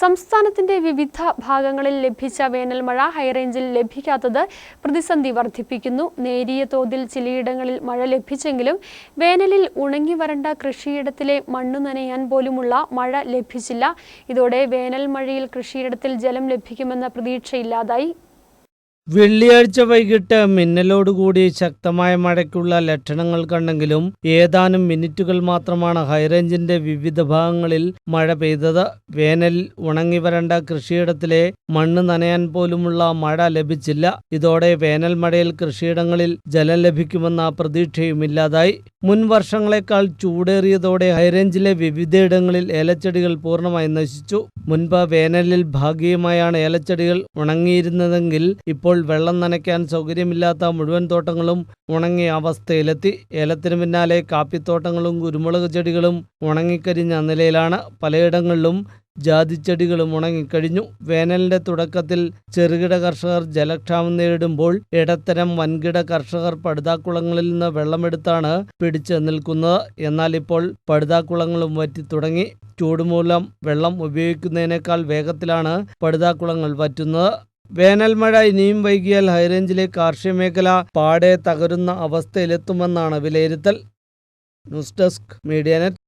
സംസ്ഥാനത്തിന്റെ വിവിധ ഭാഗങ്ങളിൽ ലഭിച്ച വേനൽമഴ ഹൈറേഞ്ചിൽ ലഭിക്കാത്തത് പ്രതിസന്ധി വർദ്ധിപ്പിക്കുന്നു. നേരിയ തോതിൽ ചിലയിടങ്ങളിൽ മഴ ലഭിച്ചെങ്കിലും വേനലിൽ ഉണങ്ങി വരണ്ട കൃഷിയിടത്തിലെ മണ്ണു നനയാൻ പോലുമുള്ള മഴ ലഭിച്ചില്ല. ഇതോടെ വേനൽ മഴയിൽ കൃഷിയിടത്തിൽ ജലം ലഭിക്കുമെന്ന പ്രതീക്ഷയില്ലാതായി. വെള്ളിയാഴ്ച വൈകിട്ട് മിന്നലോടുകൂടി ശക്തമായ മഴയ്ക്കുള്ള ലക്ഷണങ്ങൾ കണ്ടെങ്കിലും ഏതാനും മിനിറ്റുകൾ മാത്രമാണ് ഹൈറേഞ്ചിന്റെ വിവിധ ഭാഗങ്ങളിൽ മഴ പെയ്തത്. വേനൽ ഉണങ്ങി വരണ്ട കൃഷിയിടത്തിലെ മണ്ണ് നനയാൻ പോലുമുള്ള മഴ ലഭിച്ചില്ല. ഇതോടെ വേനൽ മഴയിൽ കൃഷിയിടങ്ങളിൽ ജലം ലഭിക്കുമെന്ന പ്രതീക്ഷയുമില്ലാതായി. മുൻ വർഷങ്ങളെക്കാൾ ചൂടേറിയതോടെ ഹൈറേഞ്ചിലെ വിവിധയിടങ്ങളിൽ ഏലച്ചെടികൾ പൂർണമായി നശിച്ചു. മുൻപ് വേനലിൽ ഭാഗികമായാണ് ഏലച്ചെടികൾ ഉണങ്ങിയിരുന്നതെങ്കിൽ ഇപ്പോൾ വെള്ളം നനയ്ക്കാൻ സൗകര്യമില്ലാത്ത മുഴുവൻ തോട്ടങ്ങളും ഉണങ്ങിയ അവസ്ഥയിലെത്തി. ഏലത്തിന് പിന്നാലെ കാപ്പിത്തോട്ടങ്ങളും കുരുമുളക് ചെടികളും ഉണങ്ങിക്കരിഞ്ഞ നിലയിലാണ് പലയിടങ്ങളിലും ജാതിച്ചെടികളും ഉണങ്ങിക്കഴിഞ്ഞു. വേനലിന്റെ തുടക്കത്തിൽ ചെറുകിട കർഷകർ ജലക്ഷാമം നേരിടുമ്പോൾ ഇടത്തരം വൻകിട കർഷകർ പടുതാക്കുളങ്ങളിൽ നിന്ന് വെള്ളമെടുത്താണ് പിടിച്ചു നിൽക്കുന്നത്. എന്നാൽ ഇപ്പോൾ പടുതാക്കുളങ്ങളും വറ്റി തുടങ്ങി. ചൂടുമൂലം വെള്ളം ഉപയോഗിക്കുന്നതിനേക്കാൾ വേഗത്തിലാണ് പടുതാക്കുളങ്ങൾ വറ്റുന്നത്. വേനൽ മഴ ഇനിയും വൈകിയാൽ ഹൈറേഞ്ചിലെ കാർഷിക മേഖല പാടെ തകരുന്ന അവസ്ഥയിലെത്തുമെന്നാണ് വിലയിരുത്തൽ. News desk media net.